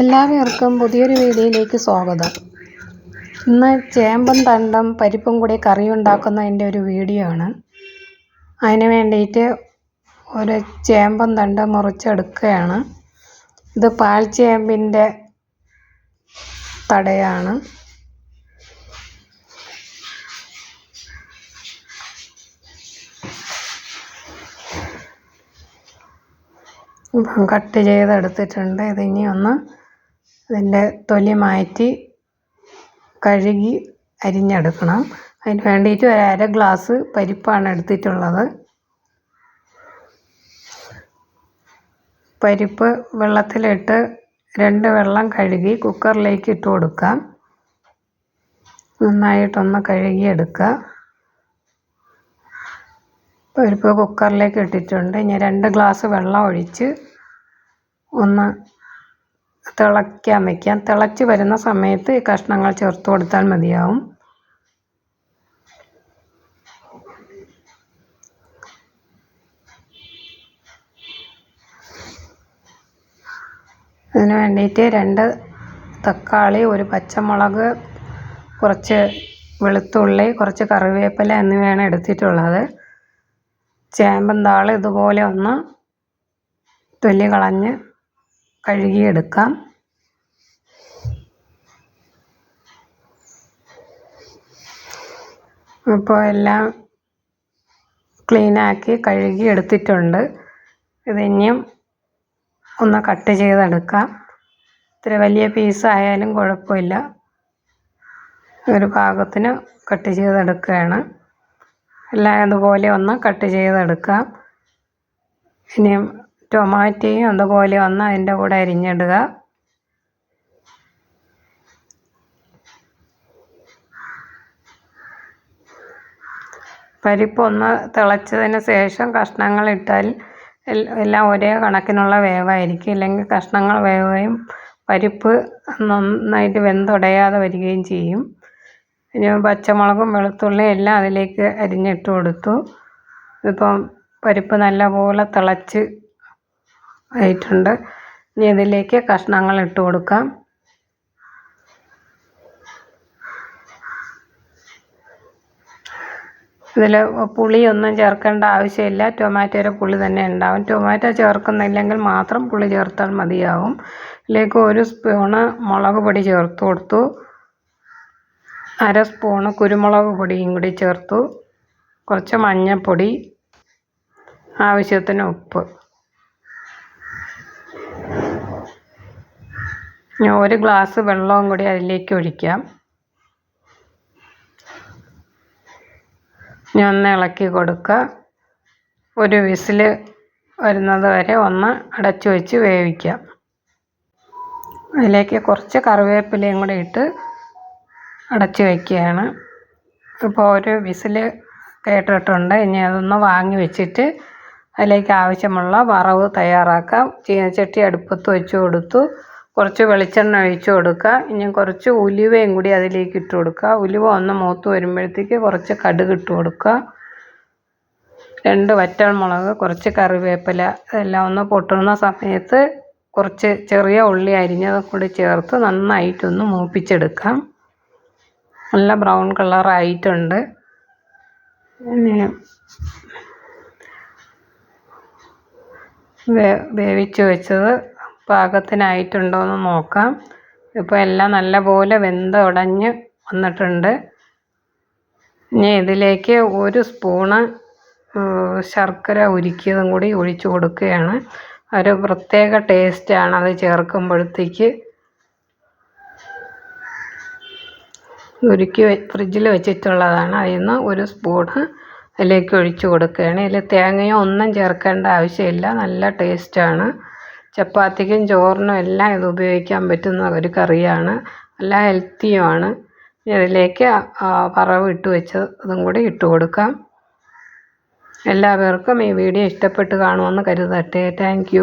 എല്ലാവർക്കും പുതിയൊരു വീഡിയോയിലേക്ക് സ്വാഗതം. ഇന്ന് ചേമ്പും തണ്ടും പരിപ്പും കൂടി കറി ഉണ്ടാക്കുന്നതിന്റെ ഒരു വീഡിയോ ആണ്. അതിന് വേണ്ടിയിട്ട് ഒരു ചേമ്പും തണ്ടും മുറിച്ചെടുക്കുകയാണ്. ഇത് പാൽ ചേമ്പിന്റെ തടയാണ്. കട്ട് ചെയ്തെടുത്തിട്ടുണ്ട്. ഇതിനി ഒന്ന് ഇതിന്റെ തൊലി മാറ്റി കഴുകി അരിഞ്ഞെടുക്കണം. അതിന് വേണ്ടിയിട്ട് ഒരു അര ഗ്ലാസ് പരിപ്പാണ് എടുത്തിട്ടുള്ളത്. പരിപ്പ് വെള്ളത്തിലിട്ട് രണ്ട് വെള്ളം കഴുകി കുക്കറിലേക്ക് ഇട്ട് കൊടുക്കാം. നന്നായിട്ടൊന്ന് കഴുകിയെടുക്കുക. പരിപ്പ് കുക്കറിലേക്ക് ഇട്ടിട്ടുണ്ട്. ഇനി രണ്ട് ഗ്ലാസ് വെള്ളം ഒഴിച്ച് ഒന്ന് തിളയ്ക്കാൻ വയ്ക്കാം തിളച്ച് വരുന്ന സമയത്ത് ഈ കഷ്ണങ്ങൾ ചേർത്ത് കൊടുത്താൽ മതിയാവും. ഇതിന് വേണ്ടിയിട്ട് രണ്ട് തക്കാളി ഒരു പച്ചമുളക് കുറച്ച് വെളുത്തുള്ളി കുറച്ച് കറിവേപ്പില എന്നിവയാണ് എടുത്തിട്ടുള്ളത്. ചേമ്പന്താൾ താൾ ഇതുപോലെ ഒന്ന് തൊലി കളഞ്ഞ് കഴുകിയെടുക്കാം. ഇപ്പോൾ എല്ലാം ക്ലീനാക്കി കഴുകി എടുത്തിട്ടുണ്ട് ഇതിനിയും ഒന്ന് കട്ട് ചെയ്തെടുക്കാം. ഇത്ര വലിയ പീസായാലും കുഴപ്പമില്ല. ഒരു ഭാഗത്തിന് കട്ട് ചെയ്തെടുക്കുകയാണ്. എല്ലാം അതുപോലെ ഒന്ന് കട്ട് ചെയ്തെടുക്കാം. ഇനിയും ടൊമാറ്റോയും അതുപോലെ ഒന്ന് അതിന്റെ കൂടെ അരിഞ്ഞിടുക. പരിപ്പ് ഒന്ന് തിളച്ചതിന് ശേഷം കഷ്ണങ്ങൾ ഇട്ടാൽ എല്ലാം ഒരേ കണക്കിനുള്ള വേവായിരിക്കും. ഇല്ലെങ്കിൽ കഷ്ണങ്ങൾ വേവുകയും പരിപ്പ് നന്നായിട്ട് വെന്തുടയാതെ വരികയും ചെയ്യും. ഇനി പച്ചമുളകും വെളുത്തുള്ളിയും എല്ലാം അതിലേക്ക് അരിഞ്ഞിട്ട് കൊടുത്തു. ഇപ്പം പരിപ്പ് നല്ലപോലെ തിളച്ച് ആയിട്ടുണ്ട്. ഇനി ഇതിലേക്ക് കഷ്ണങ്ങൾ ഇട്ട് കൊടുക്കാം. ഇതിൽ പുളിയൊന്നും ചേർക്കേണ്ട ആവശ്യമില്ല. ടൊമാറ്റോയുടെ പുളി തന്നെ ഉണ്ടാവും. ടൊമാറ്റോ ചേർക്കുന്നില്ലെങ്കിൽ മാത്രം പുളി ചേർത്താൽ മതിയാവും. ഇതിലേക്ക് ഒരു സ്പൂണ് മുളക് പൊടി ചേർത്ത് കൊടുത്തു. അര സ്പൂണ് കുരുമുളക് പൊടിയും കൂടി ചേർത്തു. കുറച്ച് മഞ്ഞൾപ്പൊടി ആവശ്യത്തിന് ഉപ്പ്. ഒരു ഗ്ലാസ് വെള്ളവും കൂടി അതിലേക്ക് ഒഴിക്കാം. ഞാൻ ഒന്ന് ഇളക്കി കൊടുക്കുക. ഒരു വിസിൽ വരുന്നത് വരെ ഒന്ന് അടച്ചു വെച്ച് വേവിക്കാം. അതിലേക്ക് കുറച്ച് കറിവേപ്പിലയും കൂടി ഇട്ട് അടച്ചു വയ്ക്കുകയാണ് ഇപ്പോൾ ഒരു വിസിൽ കേട്ടിട്ടുണ്ട്. ഇനി അതൊന്ന് വാങ്ങി വെച്ചിട്ട് അതിലേക്ക് ആവശ്യമുള്ള വറവ് തയ്യാറാക്കാം. ചീനച്ചട്ടി അടുപ്പത്ത് വെച്ച് കൊടുത്തു. കുറച്ച് വെളിച്ചെണ്ണ ഒഴിച്ച് കൊടുക്കുക. ഇനി കുറച്ച് ഉലുവയും കൂടി അതിലേക്ക് ഇട്ട് കൊടുക്കുക. ഉലുവ ഒന്ന് മൂത്ത് വരുമ്പോഴത്തേക്ക് കുറച്ച് കടുക് ഇട്ട് കൊടുക്കുക. രണ്ട് വറ്റൽമുളക് കുറച്ച് കറിവേപ്പില ഇതെല്ലാം ഒന്ന് പൊട്ടുന്ന സമയത്ത് കുറച്ച് ചെറിയ ഉള്ളി അരിഞ്ഞത് കൂടി ചേർത്ത് നന്നായിട്ടൊന്ന് മൂപ്പിച്ചെടുക്കാം. നല്ല ബ്രൗൺ കളറായിട്ടുണ്ട് പിന്നെ വേവിച്ച് വെച്ചത് പാകത്തിനായിട്ടുണ്ടോ എന്ന് നോക്കാം. ഇപ്പോൾ എല്ലാം നല്ല പോലെ വെന്ത് ഉടഞ്ഞ് വന്നിട്ടുണ്ട്. ഇനി ഇതിലേക്ക് ഒരു സ്പൂണ് ശർക്കര ഉരുക്കിയതും കൂടി ഒഴിച്ചു കൊടുക്കുകയാണ്. ഒരു പ്രത്യേക ടേസ്റ്റാണ് അത് ചേർക്കുമ്പോഴത്തേക്ക്. ഉരുക്കി ഫ്രിഡ്ജിൽ വെച്ചിട്ടുള്ളതാണ്. അതിൽ നിന്ന് ഒരു സ്പൂണ് അതിലേക്ക് ഒഴിച്ചു കൊടുക്കുകയാണ്. ഇതിൽ തേങ്ങയോ ഒന്നും ചേർക്കേണ്ട ആവശ്യമില്ല. നല്ല ടേസ്റ്റാണ്. ചപ്പാത്തിക്കും ചോറിനും എല്ലാം ഇത് ഉപയോഗിക്കാൻ പറ്റുന്ന ഒരു കറിയാണ്. നല്ല ഹെൽത്തിയുമാണ്. ഇതിലേക്ക് വറവ് ഇട്ട് വെച്ചതും കൂടി ഇട്ട് കൊടുക്കാം. എല്ലാവർക്കും ഈ വീഡിയോ ഇഷ്ടപ്പെട്ട് കാണുമെന്ന് കരുതട്ടെ. താങ്ക്